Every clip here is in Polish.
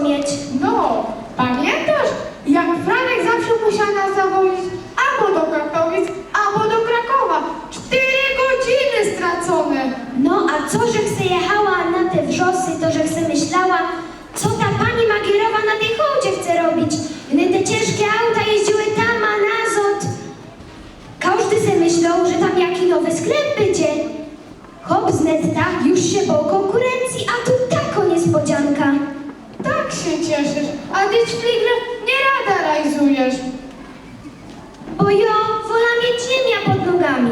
No, pamiętasz, jak Franek zawsze musiał nas zawozić albo do Katowic, albo do Krakowa. Cztery godziny stracone. No, a co, że chce jechała na te wrzosy, to, że chce myślała, co ta pani Magierowa na tej hołdzie chce robić? Gdy te ciężkie auta jeździły tam, a na zot. Każdy se myślał, że tam jaki nowy sklep będzie. Hop z netta już się bał konkurencji, a tu taka niespodzianka. Tak się cieszysz, a ty śligle nie rada rajzujesz. Bo ja wola mieć ziemia pod nogami.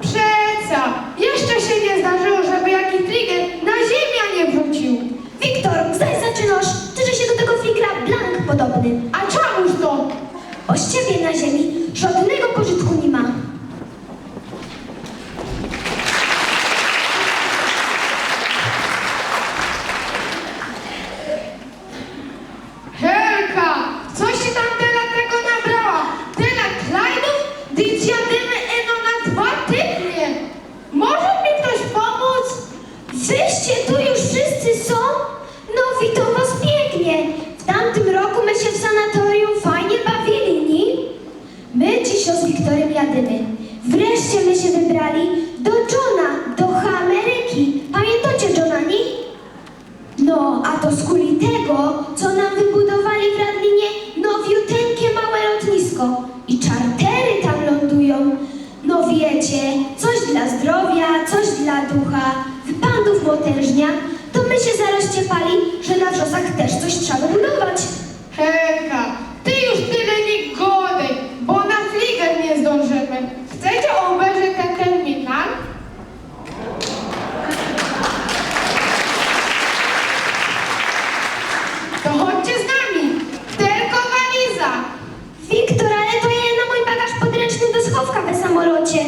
Przeca, jeszcze się nie zdarzyło, żeby jaki trigger na ziemię nie wrócił. Wiktor, zaś zaczynasz, czyże się do tego fligra blank podobny. A czemuż to? Bo z ciebie na ziemi żadnego I czartery tam lądują. No wiecie, coś dla zdrowia, coś dla ducha, wypadów potężnia, to my się zaraz ciepali, że na wrzosach też coś trzeba budować. Helka, ty już tyle nie godej, bo na fliger nie zdążymy. Chcecie obejrzeć ten terminal? To chodźcie z nami. Tylko waliza. Wiktor, ale to ja na mój bagaż podręczny do schowka we samolocie.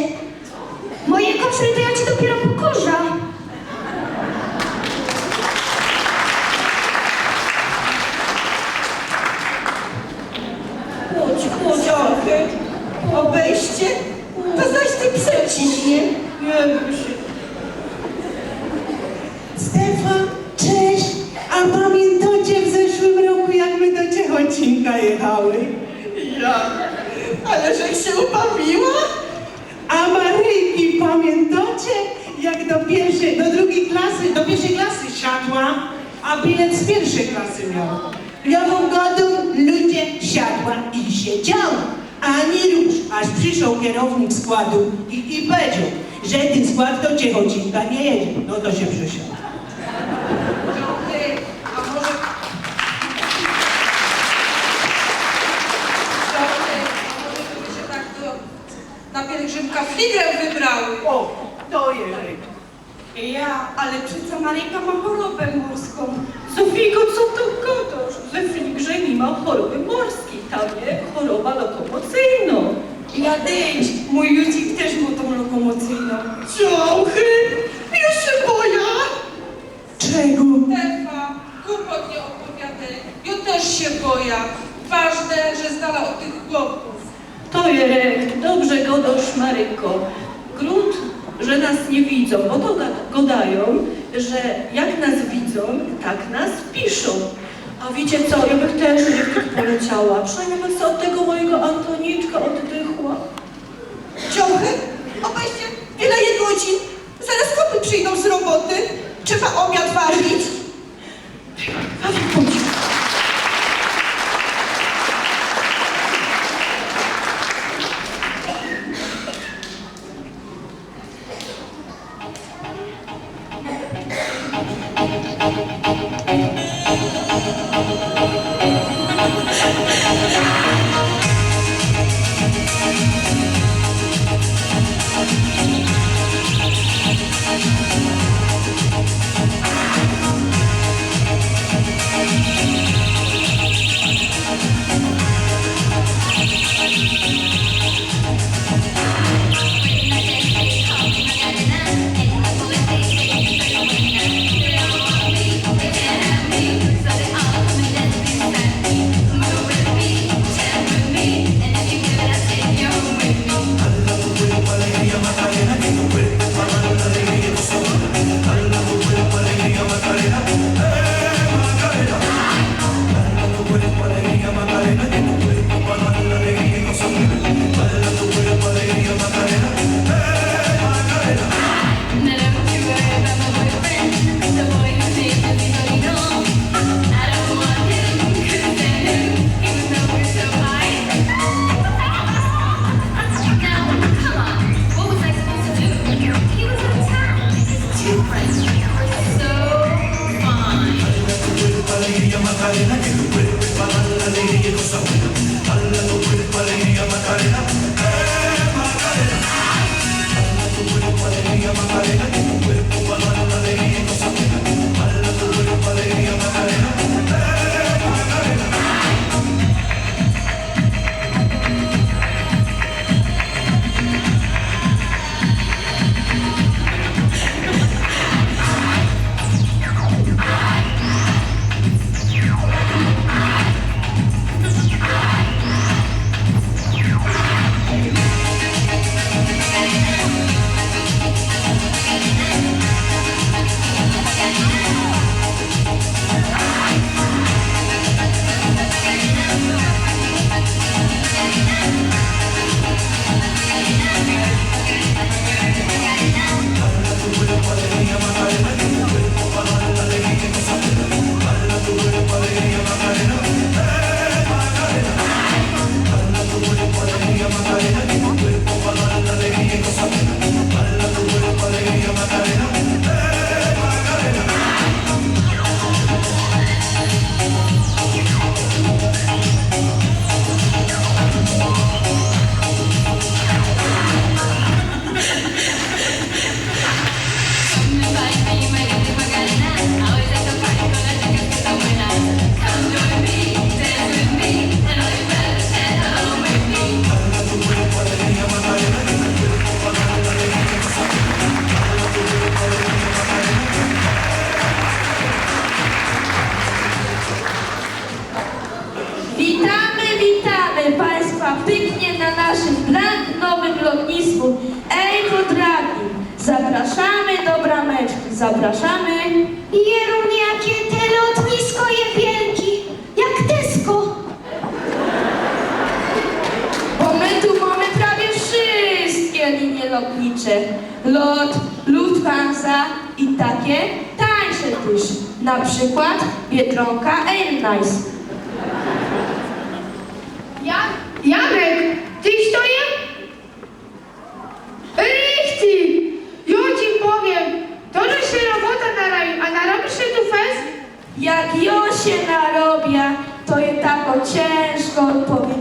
Moje kofry to ja ci dopiero pokorza. Chodź, chodź, Alfred. Obejście? To zaś ty przeciśnie. Nie bój się. Stefan, cześć! A pamiętacie w zeszłym roku, jak my do Ciechocinka jechały? Ja. Ale żeś się ubawiła? A Maryjki, pamiętacie, jak do pierwszej, do drugiej klasy, do pierwszej klasy siadła, a bilet z pierwszej klasy miała. Ja wam godu, ludzie siadła i siedziała. Ani rusz, aż przyszedł kierownik składu i, i powiedział, że ten skład do Ciechocinka nie jedzie. No to się przesiadł. Fligrem wybrały? O, to jest. Ja, ale przecież Maryjka ma chorobę morską. Zofijko, co to gadasz? Ze fligrze nie ma choroby morskiej, tam jest choroba lokomocyjną. Ja dyć, mój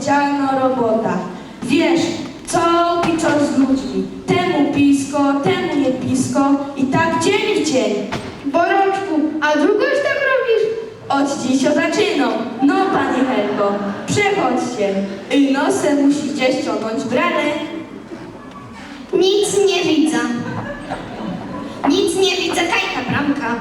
odpowiedzialna robota. Wiesz, co co z ludźmi. Temu pisko, temu nie pisko i tak dzień w dzień. Boroczku, a długo już tak robisz? Od dziś zaczynam. No, pani Helko, przechodźcie. I nosem musicie ściągnąć brane. Nic nie widzę. Nic nie widzę, kajka bramka.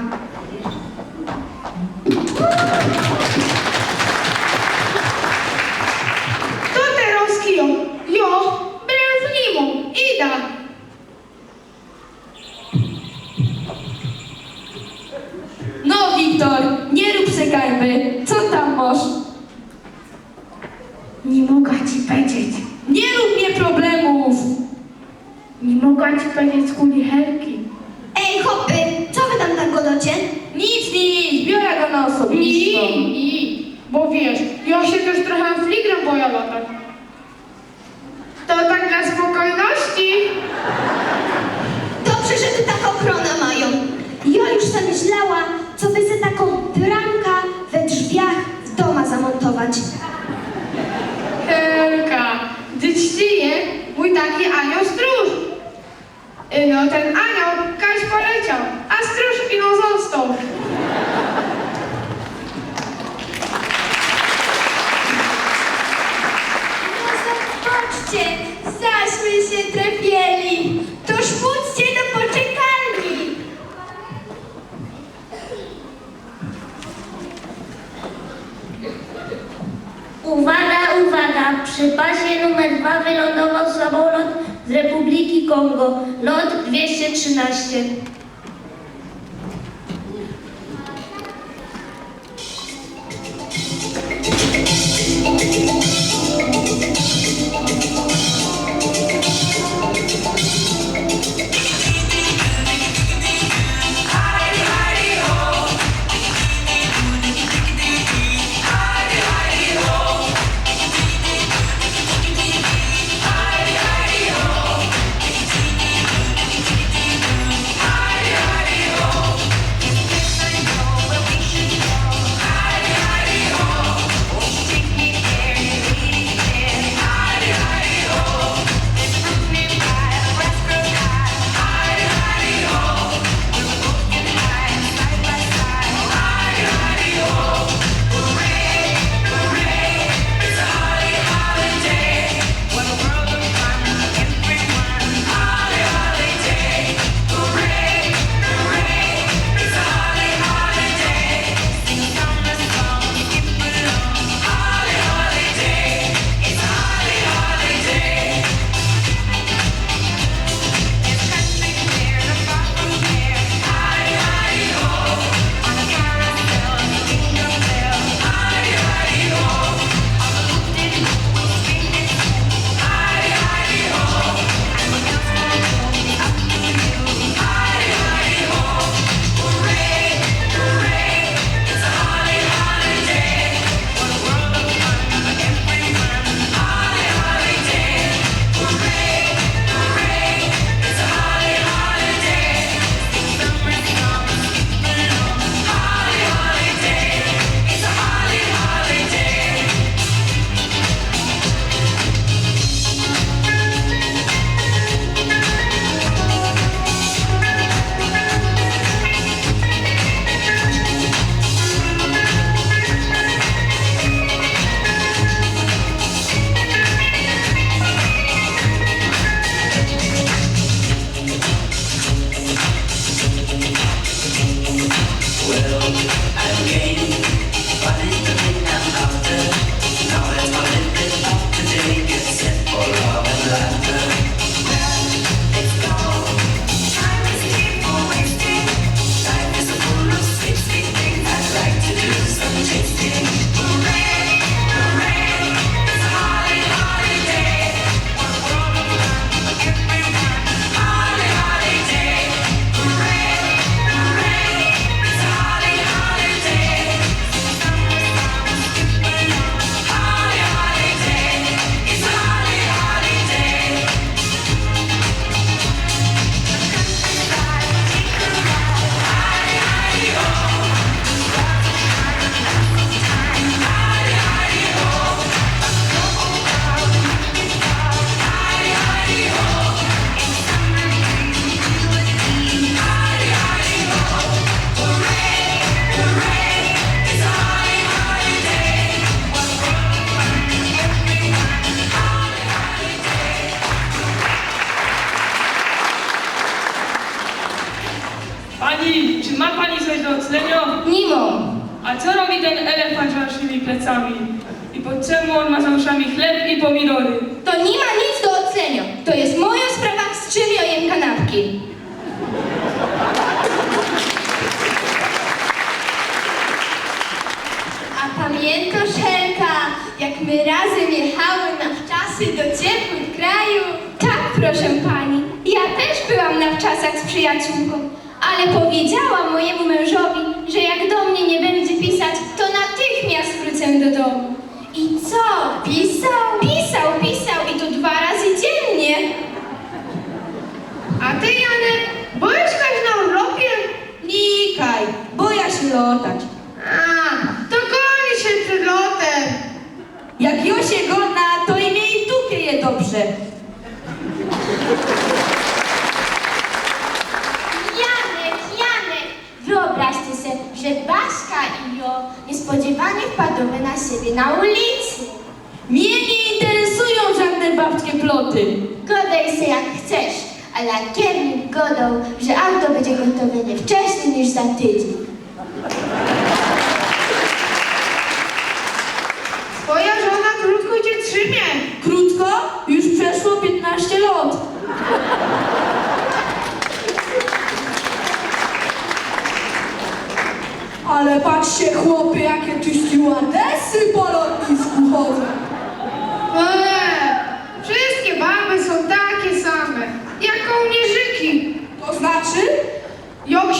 Co tam masz? Nie mogę ci powiedzieć. Nie rób mnie problemów. Nie mogę ci powiedzieć kuli helki. Ej, hopy, co wy tam tak godocie? Nic, nic, biorę go na osobistą. I, i, bo wiesz, ja się też trochę fligrem boję latać. To tak dla spokojności. Dobrze, że tu taką ochronę mają. Ja już sobie myślała, co by ze taką zamontować. Helka, dyćcie mój taki anioł stróż. Y, No ten anioł kaś poleciał, a stróż ino został. No zobaczcie, zaśmy się trafieli. Toż pójdźcie do poczekalni. Uwaga, uwaga! Przy pasie numer 2 wylądował samolot z Republiki Kongo. Lot 213. co robi ten elefant z waszymi plecami? I po czemu on ma za uszami chleb i pomidory? To nie ma nic do ocenia. To jest moja sprawa, z czym ja jem kanapki. A pamiętasz, Helka, jak my razem jechały na wczasy do ciepłych krajów? Tak, proszę pani. Ja też byłam na wczasach z przyjaciółką, ale powiedziałam mojemu mężowi, że jak do mnie nie będzie pisać, to natychmiast wrócę do domu. I co? Pisał? Pisał, pisał i to dwa razy dziennie. A ty, Janek, byłeś kiedyś na urlopie? Nikaj, boja się lotać. A, to goni się przed lotem. Jak Josie gona, to imię i dupie je dobrze. Janek, Janek, wyobraźcie sobie, że Baśka i Jo niespodziewanie wpadły na siebie na ulicy. Mnie nie interesują żadne babskie ploty. Godaj się jak ale kiernik godał, że auto będzie gotowe nie wcześniej niż za tydzień.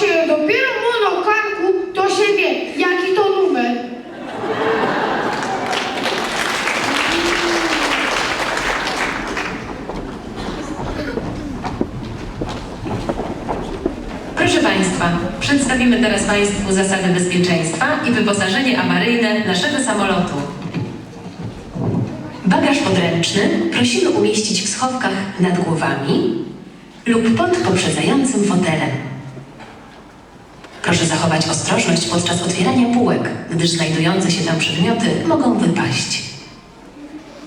Się dopiero mu na karku, to się wie, jaki to numer. Proszę Państwa, przedstawimy teraz Państwu zasady bezpieczeństwa i wyposażenie awaryjne naszego samolotu. Bagaż podręczny prosimy umieścić w schowkach nad głowami lub pod poprzedzającym fotelem. Proszę zachować ostrożność podczas otwierania półek, gdyż znajdujące się tam przedmioty mogą wypaść.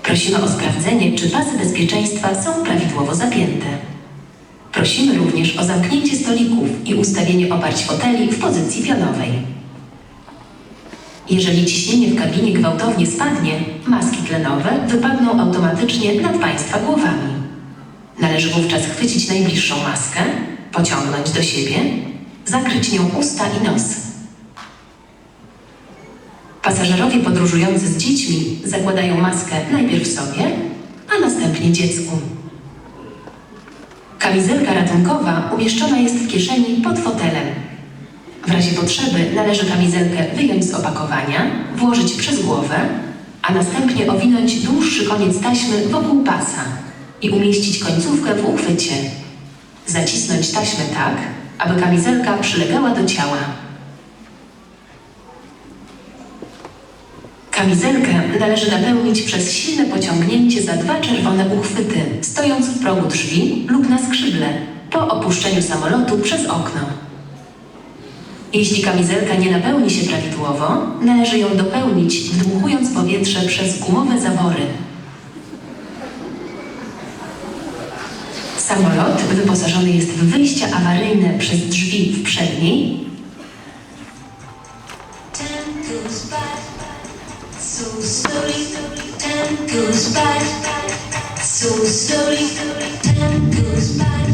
Prosimy o sprawdzenie, czy pasy bezpieczeństwa są prawidłowo zapięte. Prosimy również o zamknięcie stolików i ustawienie oparć foteli w pozycji pionowej. Jeżeli ciśnienie w kabinie gwałtownie spadnie, maski tlenowe wypadną automatycznie nad Państwa głowami. Należy wówczas chwycić najbliższą maskę, pociągnąć do siebie, zakryć nią usta i nos. Pasażerowie podróżujący z dziećmi zakładają maskę najpierw sobie, a następnie dziecku. Kamizelka ratunkowa umieszczona jest w kieszeni pod fotelem. W razie potrzeby należy kamizelkę wyjąć z opakowania, włożyć przez głowę, a następnie owinąć dłuższy koniec taśmy wokół pasa i umieścić końcówkę w uchwycie. Zacisnąć taśmę tak, aby kamizelka przylegała do ciała. Kamizelkę należy napełnić przez silne pociągnięcie za dwa czerwone uchwyty, stojąc w progu drzwi lub na skrzydle, po opuszczeniu samolotu przez okno. Jeśli kamizelka nie napełni się prawidłowo, należy ją dopełnić, wdmuchując powietrze przez gumowe zawory. Samolot wyposażony jest w wyjścia awaryjne przez drzwi w przedniej. So slowly. Goes by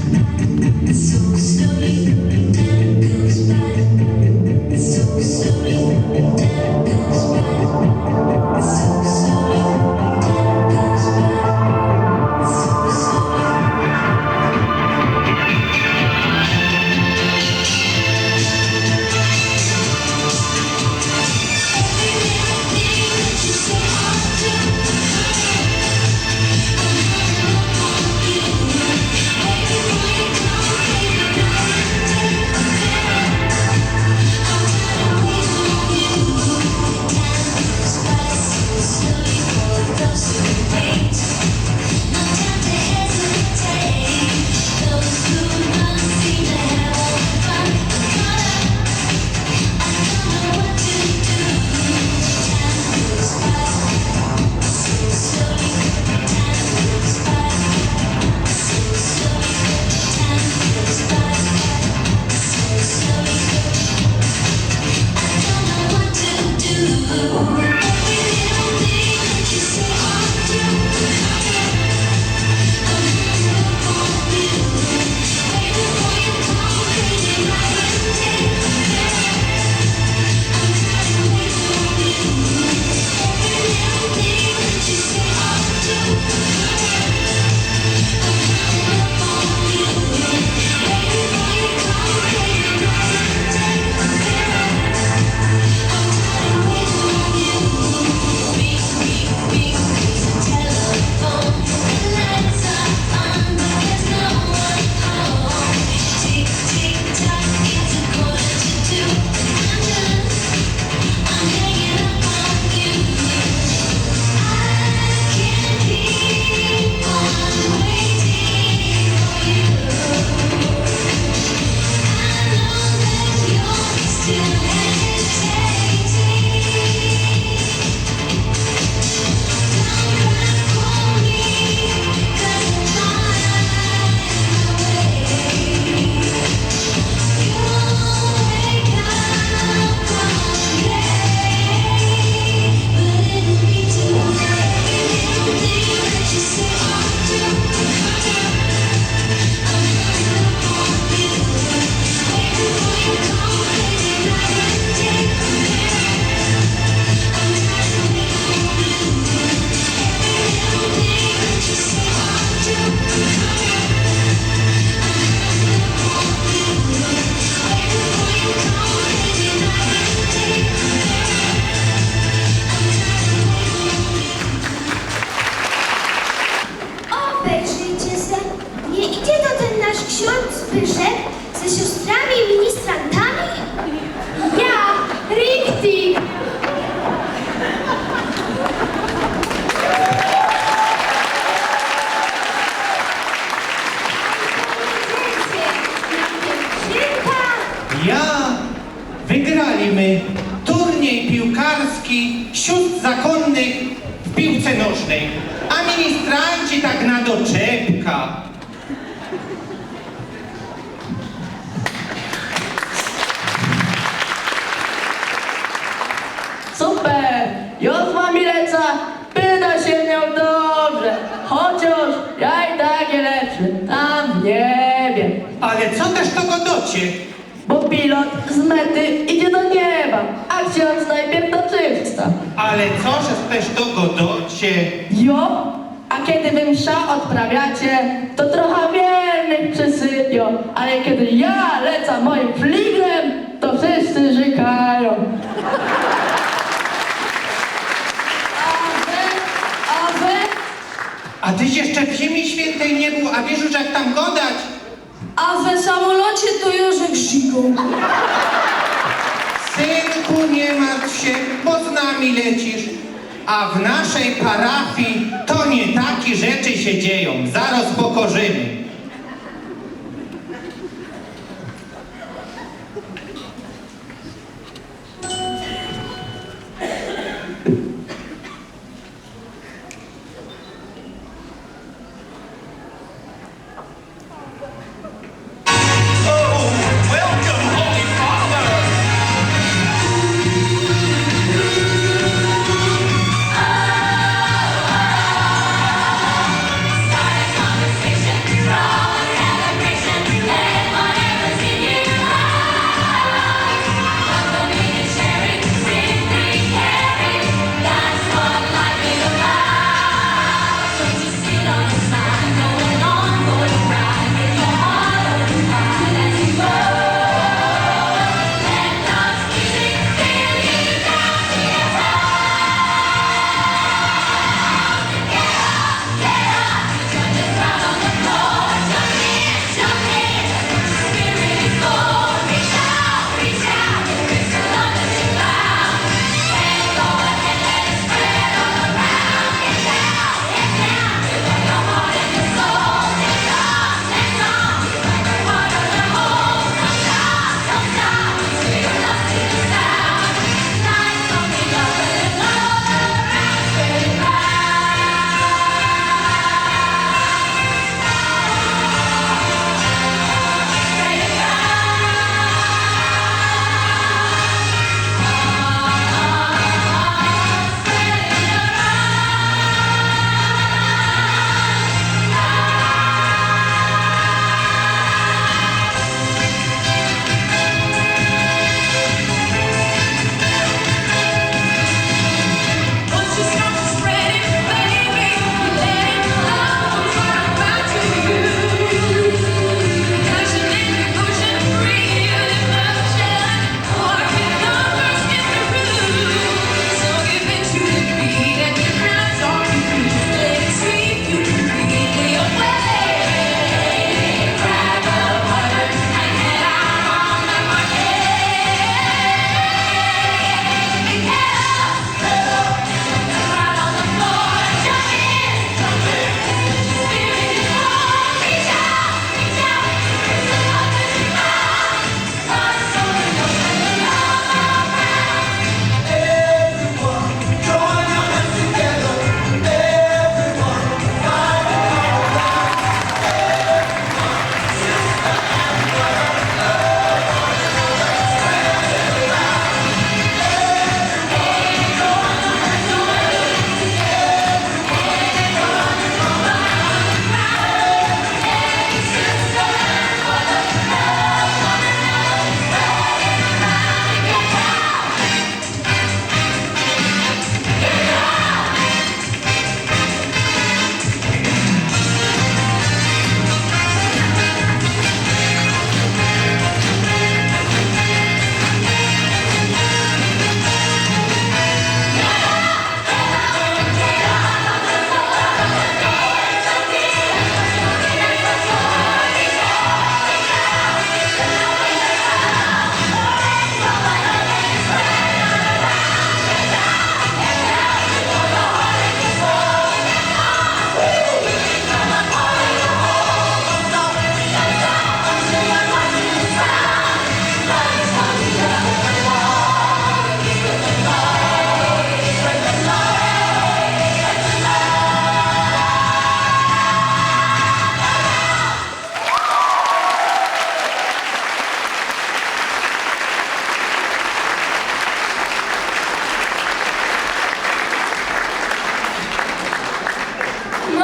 łaski sióstr zakonnych w piłce nożnej, a ministranci tak na doczepka. Super! Ja z wami lecę, pyta się nią dobrze. Chociaż ja i tak je lepszy, tam w niebie. Ale co też to godocie? Bo pilot z mety idzie do nieba, a ksiądz najpierw do czysta. Ale co, że też to godocie? Jo, a kiedy wy msza odprawiacie, to trochę wiernych przysypią, ale kiedy ja lecę moim fligrem, to wszyscy żykają. A wy, a wy, A tyś jeszcze w ziemi świętej nie był, a wiesz już jak tam godać? a we samolocie to Józef Żigą. Synku, nie martw się, bo z nami lecisz. A w naszej parafii to nie takie rzeczy się dzieją. Zaraz pokorzymy.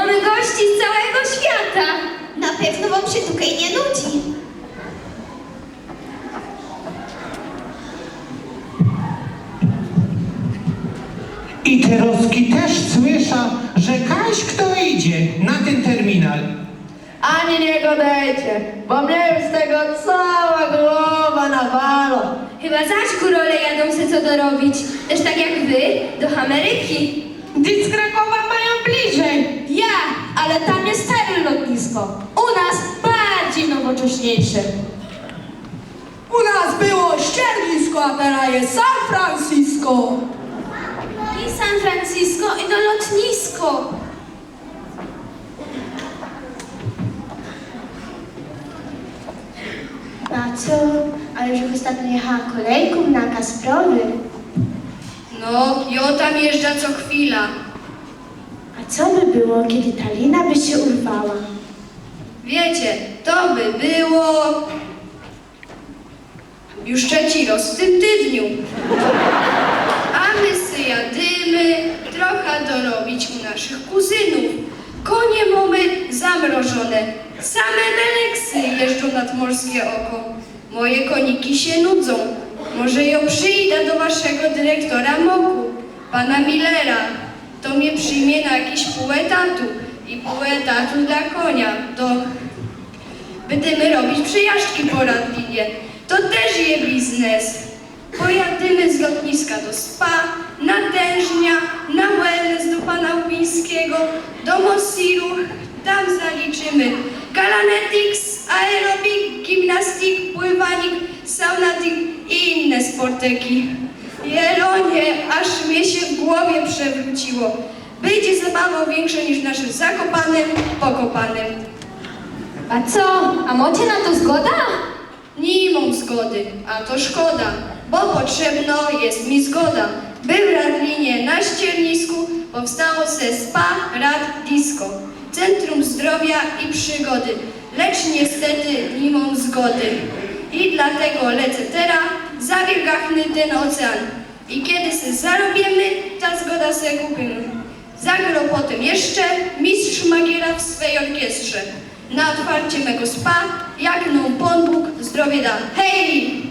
mamy gości z całego świata. Na pewno wam się tutaj nie nudzi. I Tyroski też słysza, że kaś kto idzie na ten terminal. Ani nie gadajcie, bo mnie już z tego cała głowa nawala. Chyba zaś kurole jadą se co dorobić, też tak jak wy, do Ameryki. Dziś ja, ale tam jest stare lotnisko. U nas bardziej nowocześniejsze. U nas było ściernisko, a teraz jest San Francisco. I San Francisco, i do lotnisko. A co? Ale już ostatnio jechała kolejką na Kasprowy. No, ją tam jeżdża co chwila. Co by było, kiedy ta lina by się urwała? Wiecie, to by było... Już trzeci raz w tym tydniu. A my se jadymy trochę dorobić u naszych kuzynów. Konie mamy zamrożone. Same meleksy jeżdżą nad morskie oko. Moje koniki się nudzą. Może ją przyjdę do waszego dyrektora MOKU, pana Millera. To mnie przyjmie na jakiś pół etatu i pół etatu dla konia. To Będziemy robić przejażdżki po Radlinie. To też je biznes. Pojadymy z lotniska do Spa, na Dężnia, na wellness do pana Łubińskiego, do Mosiru. Tam zaliczymy galanetics, aerobik, gimnastyk, pływanik, saunatik i inne sporteki. Jelonie, aż mnie się w głowie przewróciło. Będzie zabawa większa niż naszym zakopanym, pokopanym. A co? A macie na to zgoda? Nie mam zgody, a to szkoda, bo potrzebno jest mi zgoda. By w Radlinie na ściernisku powstało se spa rad disco, centrum zdrowia i przygody, lecz niestety nie mam zgody. I dlatego lecę teraz za wielgachny ten ocean. I kiedy se zarobimy, ta zgoda se kupimy. Zagrał potem jeszcze mistrz Magiera w swej orkiestrze. Na otwarcie mego spa, jak nam Pan Bóg zdrowie da. Hej!